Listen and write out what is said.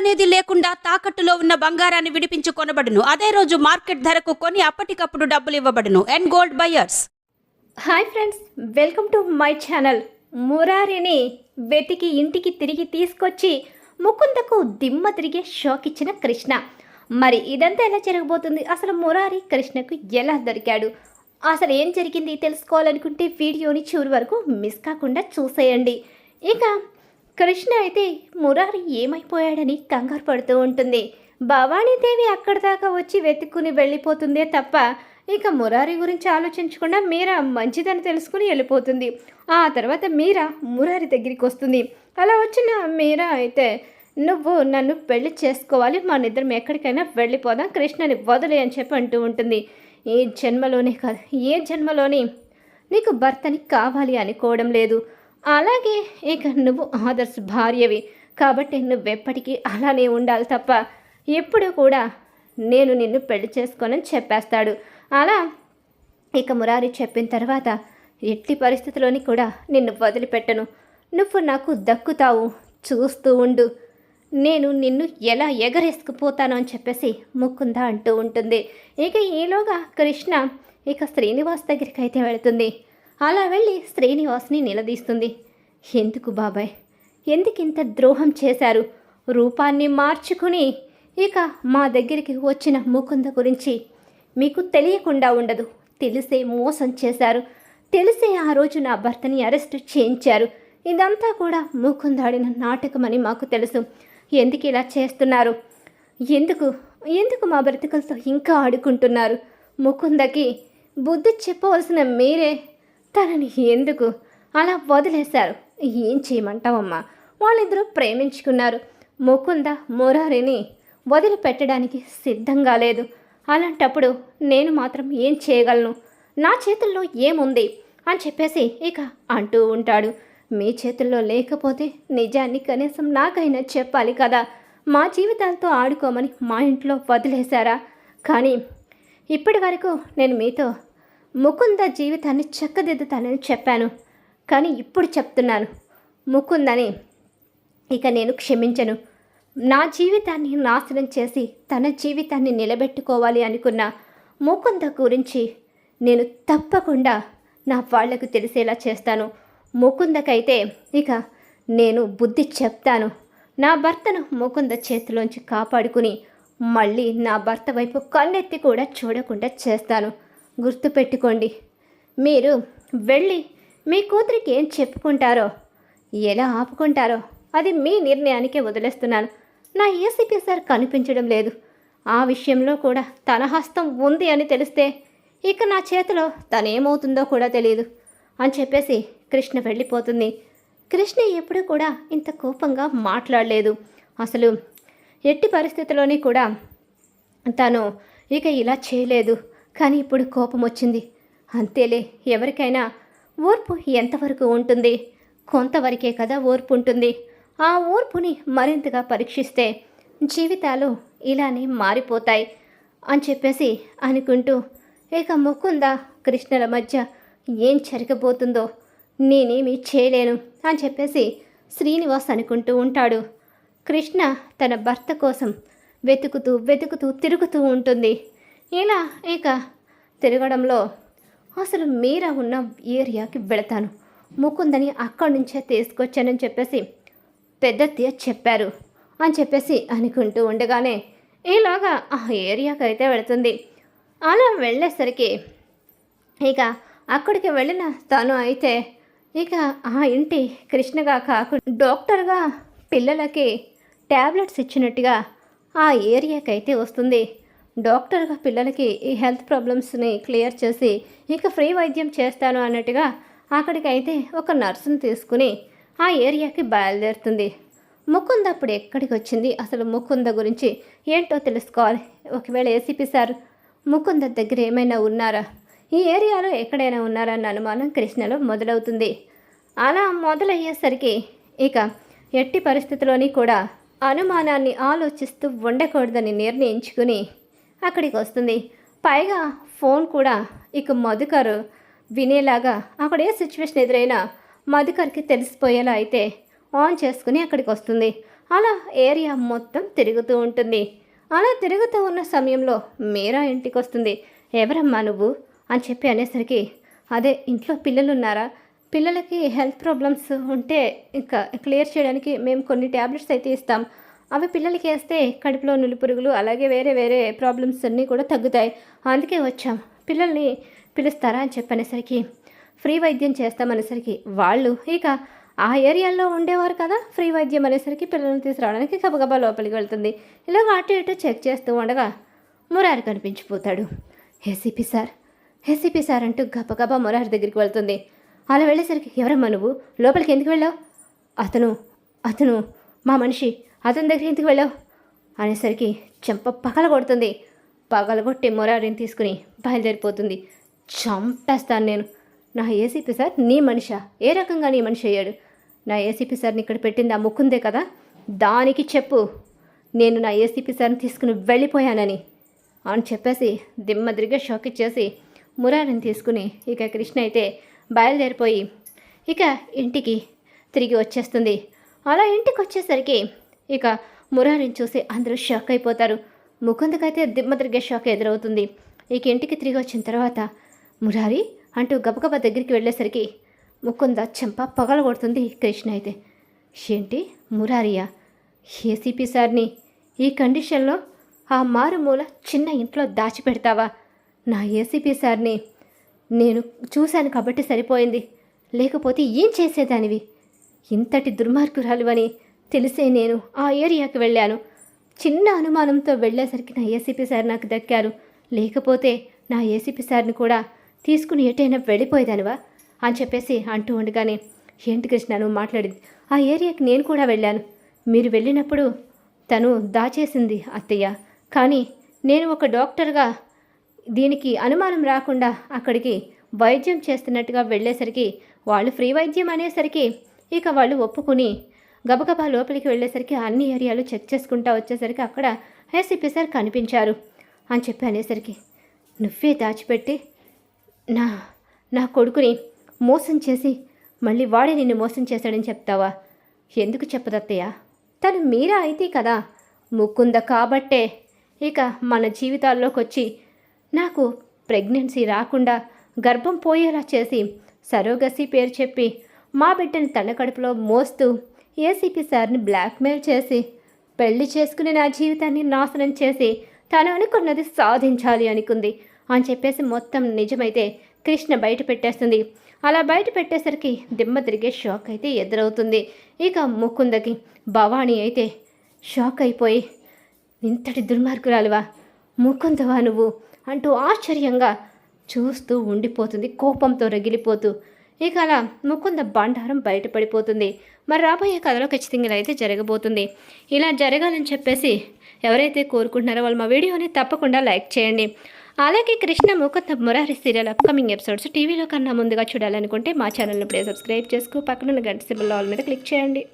అనేది లేకుండా తాకట్టులో ఉన్న బంగారాన్ని విడిపించి కొనబడును. అదే రోజు మార్కెట్ ధరకు కొని అప్పటికప్పుడు డబ్బులు ఇవ్వబడును. And gold buyers hi friends welcome to my channel మురారిని వెతికి ఇంటికి తిరిగి తీసుకొచ్చి ముకుందకు దిమ్మ తిరిగే షాక్ ఇచ్చిన కృష్ణ. మరి ఇదంతా ఎలా జరగబోతుంది? అసలు మురారి కృష్ణకు ఎలా దొరికాడు? అసలు ఏం జరిగింది తెలుసుకోవాలనుకుంటే వీడియోని చివరి వరకు మిస్ కాకుండా చూసేయండి. ఇక కృష్ణ అయితే మురారి ఏమైపోయాడని కంగారు పడుతూ ఉంటుంది. భవానీదేవి అక్కడి దాకా వచ్చి వెతుక్కుని వెళ్ళిపోతుందే తప్ప ఇక మురారి గురించి ఆలోచించకుండా మీరా మంచిదని తెలుసుకుని వెళ్ళిపోతుంది. ఆ తర్వాత మీరా మురారి దగ్గరికి వస్తుంది. అలా వచ్చిన మీరా అయితే నువ్వు నన్ను పెళ్ళి చేసుకోవాలి. మన ఇద్దరం ఎక్కడికైనా వెళ్ళిపోదాం. కృష్ణని వదిలే అని చెప్పి అంటూ ఉంటుంది. ఏ జన్మలోనే కాదు. ఏ జన్మలోని? నీకు భర్తని కావాలి అనుకోవడం లేదు. అలాగే ఇక నువ్వు ఆదర్శ్ భార్యవి కాబట్టి నువ్వెప్పటికీ అలానే ఉండాలి తప్ప ఎప్పుడు కూడా నేను నిన్ను పెళ్ళి చేసుకోనని చెప్పేస్తాడు. అలా ఇక మురారి చెప్పిన తర్వాత ఎట్టి పరిస్థితిలోని కూడా నిన్ను వదిలిపెట్టను. నువ్వు నాకు దక్కుతావు చూస్తూ ఉండు. నేను నిన్ను ఎలా ఎగరేసుకుపోతాను అని చెప్పేసి ముక్కుందా అంటూ ఉంటుంది. ఇక ఈలోగా కృష్ణ ఇక శ్రీనివాస్ దగ్గరికి అయితే వెళుతుంది. అలా వెళ్ళి శ్రీనివాస్ని నిలదీస్తుంది. ఎందుకు బాబాయ్? ఎందుకింత ద్రోహం చేశారు? రూపాన్ని మార్చుకుని ఇక మా దగ్గరికి వచ్చిన ముకుంద గురించి మీకు తెలియకుండా ఉండదు. తెలిసే మోసం చేశారు. తెలిసే ఆ రోజు నా భర్తని అరెస్ట్ చేయించారు. ఇదంతా కూడా ముకుందాడిన నాటకమని మాకు తెలుసు. ఎందుకు ఇలా చేస్తున్నారు? ఎందుకు? ఎందుకు మా బ్రతికలతో ఇంకా ఆడుకుంటున్నారు? ముకుందకి బుద్ధి చెప్పవలసిన మీరే తనని ఎందుకు అలా వదిలేశారు? ఏం చేయమంటావమ్మా? వాళ్ళిద్దరూ ప్రేమించుకున్నారు. ముకుంద మురారిని వదిలిపెట్టడానికి సిద్ధంగా లేదు. అలాంటప్పుడు నేను మాత్రం ఏం చేయగలను? నా చేతుల్లో ఏముంది? అని చెప్పేసి ఇక అంటూ ఉంటాడు. మీ చేతుల్లో లేకపోతే నిజాన్ని కనీసం నాకైనా చెప్పాలి కదా? మా జీవితాలతో ఆడుకోమని మా ఇంట్లో వదిలేశారా? కానీ ఇప్పటి వరకు నేను మీతో ముకుంద జీవితాన్ని చక్కదిద్దుతానని చెప్పాను. కానీ ఇప్పుడు చెప్తున్నాను. ముకుందని ఇక నేను క్షమించను. నా జీవితాన్ని నాశనం చేసి తన జీవితాన్ని నిలబెట్టుకోవాలి అనుకున్న ముకుంద గురించి నేను తప్పకుండా నా వాళ్ళకు తెలిసేలా చేస్తాను. ముకుందకైతే ఇక నేను బుద్ధి చెప్తాను. నా భర్తను ముకుంద చేతిలోంచి కాపాడుకుని మళ్ళీ నా భర్త వైపు కన్నెత్తి కూడా చూడకుండా చేస్తాను. గుర్తుపెట్టుకోండి. మీరు వెళ్ళి మీ కూతురికి ఏం చెప్పుకుంటారో ఎలా ఆపుకుంటారో అది మీ నిర్ణయానికే వదిలేస్తున్నాను. నా ఏసీపీ సార్ కనిపించడం లేదు. ఆ విషయంలో కూడా తన హస్తం ఉంది అని తెలిస్తే ఇక నా చేతిలో తనేమవుతుందో కూడా తెలియదు అని చెప్పేసి కృష్ణ వెళ్ళిపోతుంది. కృష్ణ ఎప్పుడూ కూడా ఇంత కోపంగా మాట్లాడలేదు. అసలు ఎట్టి పరిస్థితిలోని కూడా తను ఇక ఇలా చేయలేదు. కానీ ఇప్పుడు కోపం వచ్చింది. అంతేలే ఎవరికైనా ఓర్పు ఎంతవరకు ఉంటుంది? కొంతవరకే కదా ఓర్పు ఉంటుంది ఆ ఓర్పుని మరింతగా పరీక్షిస్తే జీవితాలు ఇలానే మారిపోతాయి అని చెప్పేసి అనుకుంటూ ఇక ముకుంద కృష్ణల మధ్య ఏం జరగబోతుందో నేనేమి చేయలేను అని చెప్పేసి శ్రీనివాస్ అనుకుంటూ ఉంటాడు. కృష్ణ తన భర్త కోసం వెతుకుతూ వెతుకుతూ తిరుగుతూ ఉంటుంది. ఇలా ఇక తిరగడంలో అసలు మీరా ఉన్న ఏరియాకి వెళతాను. ముకుందని అక్కడి నుంచే తీసుకొచ్చానని చెప్పేసి పెద్దత్తయ్య చెప్పారు అని చెప్పేసి అనుకుంటూ ఉండగానే ఈలోగా ఆ ఏరియాకి అయితే వెళుతుంది. అలా వెళ్ళేసరికి ఇక అక్కడికి వెళ్ళిన తను అయితే ఇక ఆ ఇంటి కృష్ణగా కాకుండా డాక్టర్గా పిల్లలకి ట్యాబ్లెట్స్ ఇచ్చినట్టుగా ఆ ఏరియాకి అయితే వస్తుంది. డాక్టర్గా పిల్లలకి ఈ హెల్త్ ప్రాబ్లమ్స్ని క్లియర్ చేసి ఇక ఫ్రీ వైద్యం చేస్తాను అన్నట్టుగా అక్కడికైతే ఒక నర్సును తీసుకుని ఆ ఏరియాకి బయలుదేరుతుంది. ముకుంద అప్పుడు ఎక్కడికి వచ్చింది అసలు ముకుంద గురించి ఏంటో తెలుసుకోవాలి. ఒకవేళ ఏసీపీ సార్ ముకుంద దగ్గర ఏమైనా ఉన్నారా? ఈ ఏరియాలో ఎక్కడైనా ఉన్నారా అన్న అనుమానం కృష్ణలో మొదలవుతుంది. అలా మొదలయ్యేసరికి ఇక ఎట్టి పరిస్థితిలోని కూడా అనుమానాన్ని ఆలోచిస్తూ ఉండకూడదని నిర్ణయించుకుని అక్కడికి వస్తుంది పైగా ఫోన్ కూడా ఇక మధుకర్ వినేలాగా అక్కడ ఏ సిచ్యువేషన్ ఎదురైనా మధుకర్కి తెలిసిపోయేలా అయితే ఆన్ చేసుకుని అక్కడికి వస్తుంది అలా ఏరియా మొత్తం తిరుగుతూ ఉంటుంది. అలా తిరుగుతూ ఉన్న సమయంలో మీరా ఇంటికి వస్తుంది ఎవరమ్మా నువ్వు? అని చెప్పి అనేసరికి అదే ఇంట్లో పిల్లలు ఉన్నారా పిల్లలకి హెల్త్ ప్రాబ్లమ్స్ ఉంటే ఇంకా క్లియర్ చేయడానికి మేము కొన్ని ట్యాబ్లెట్స్ అయితే ఇస్తాం. అవి పిల్లలకి వేస్తే కడుపులో నులి పురుగులు అలాగే వేరే వేరే ప్రాబ్లమ్స్ అన్నీ కూడా తగ్గుతాయి. అందుకే వచ్చాం. పిల్లల్ని పిలుస్తారా అని చెప్పనేసరికి ఫ్రీ వైద్యం చేస్తామనేసరికి వాళ్ళు ఇక ఆ ఏరియాలో ఉండేవారు కదా ఫ్రీ వైద్యం అనేసరికి పిల్లల్ని తీసుకురావడానికి గబగబా లోపలికి వెళ్తుంది. ఇలాగ అటు ఇటు చెక్ చేస్తూ ఉండగా మురారి కనిపించిపోతాడు. ఏసీపీ సార్ ఏసీపీ సార్ అంటూ గబగబా మురారి దగ్గరికి వెళ్తుంది. అలా వెళ్ళేసరికి ఎవరమ్మా నువ్వు? లోపలికి ఎందుకు వెళ్ళావు? అతను అతను మా మనిషి అతని దగ్గర ఎందుకు వెళ్ళావు? అనేసరికి చెంప పగల కొడుతుంది. పగలగొట్టి మొరారిని తీసుకుని బయలుదేరిపోతుంది. చంపేస్తాను నేను. నా ఏసీపీ సార్ నీ మనిషా. ఏ రకంగా నీ మనిషి అయ్యాడు? నా ఏసీపీ సార్ని ఇక్కడ పెట్టింది ఆ ముక్కుందే కదా? దానికి చెప్పు. నేను నా ఏసీపీ సార్ని తీసుకుని వెళ్ళిపోయానని. అని చెప్పేసి దిమ్మదిరిగా షాక్ ఇచ్చేసి మురారిని తీసుకుని ఇక కృష్ణ అయితే బయలుదేరిపోయి ఇక ఇంటికి తిరిగి వచ్చేస్తుంది. అలా ఇంటికి వచ్చేసరికి ఇక మురారిని చూసి అందరూ షాక్ అయిపోతారు. ముకుందకైతే దిమ్మదిరిగే షాక్ ఎదురవుతుంది. ఇక ఇంటికి తిరిగి వచ్చిన తర్వాత మురారి అంటూ గబగబా దగ్గరికి వెళ్ళేసరికి ముకుంద చెంప పగల కొడుతుంది కృష్ణ అయితే. ఏంటి మురారియా? ఏసీపీ సార్ని ఈ కండిషన్లో ఆ మారుమూల చిన్న ఇంట్లో దాచిపెడతావా? నా ఏసీపీ సార్ని నేను చూశాను కాబట్టి సరిపోయింది. లేకపోతే ఏం చేసేదానివి? ఇంతటి దుర్మార్గురాలు అని తెలిసే నేను ఆ ఏరియాకి వెళ్ళాను. చిన్న అనుమానంతో వెళ్ళేసరికి నా ఏసీపీ సార్ నాకు దక్కారు. లేకపోతే నా ఏసీపీ సార్ని కూడా తీసుకుని ఎటైనా వెళ్ళిపోయేదానివా అని చెప్పేసి అంటూ ఉండగానే ఏంటి కృష్ణ నువ్వు మాట్లాడింది? ఆ ఏరియాకి నేను కూడా వెళ్ళాను. మీరు వెళ్ళినప్పుడు తను దాచేసింది అత్తయ్య. కానీ నేను ఒక డాక్టర్గా దీనికి అనుమానం రాకుండా అక్కడికి వైద్యం చేస్తున్నట్టుగా వెళ్ళేసరికి వాళ్ళు ఫ్రీ వైద్యం అనేసరికి ఇక వాళ్ళు ఒప్పుకుని గబగబా లోపలికి వెళ్ళేసరికి అన్ని ఏరియాలు చెక్ చేసుకుంటా వచ్చేసరికి అక్కడ ఏసీపీ సార్ కనిపించారు అని చెప్పి అనేసరికి నువ్వే దాచిపెట్టి నా నా కొడుకుని మోసం చేసి మళ్ళీ వాడే నిన్ను మోసం చేశాడని చెప్తావా? ఎందుకు చెప్పదత్తయ్య తను మీరా అయితే కదా? ముక్కుంద కాబట్టే ఇక మన జీవితాల్లోకి వచ్చి నాకు ప్రెగ్నెన్సీ రాకుండా గర్భం పోయేలా చేసి సరోగసి పేరు చెప్పి మా బిడ్డని తన కడుపులో మోస్తూ ఏసీపీ సార్ని బ్లాక్మెయిల్ చేసి పెళ్ళి చేసుకుని నా జీవితాన్ని నాశనం చేసి తను అనుకున్నది సాధించాలి అనుకుంది. అని చెప్పేసి మొత్తం నిజమైతే కృష్ణ బయట పెట్టేస్తుంది. అలా బయట పెట్టేసరికి దిమ్మ తిరిగే షాక్ అయితే ఎదురవుతుంది. ఇక ముకుందకి భవానీ అయితే షాక్ అయిపోయి ఇంతటి దుర్మార్గురాలువా ముకుందవా నువ్వు? అంటూ ఆశ్చర్యంగా చూస్తూ ఉండిపోతుంది కోపంతో రగిలిపోతూ. ఇక అలా ముకుంద బండారం బయటపడిపోతుంది. మరి రాబోయే కథలో ఖచ్చితంగా ఇలా అయితే జరగబోతుంది. ఇలా జరగాలని చెప్పేసి ఎవరైతే కోరుకుంటున్నారో వాళ్ళు మా వీడియోని తప్పకుండా లైక్ చేయండి. అలాగే Krishna Mukunda Murari serial upcoming episodes టీవీలో కన్నా ముందుగా చూడాలనుకుంటే మా ఛానల్ని ఇప్పుడే సబ్స్క్రైబ్ చేసుకో పక్కన గంట సిబుల్ ఆల్ మీద క్లిక్ చేయండి.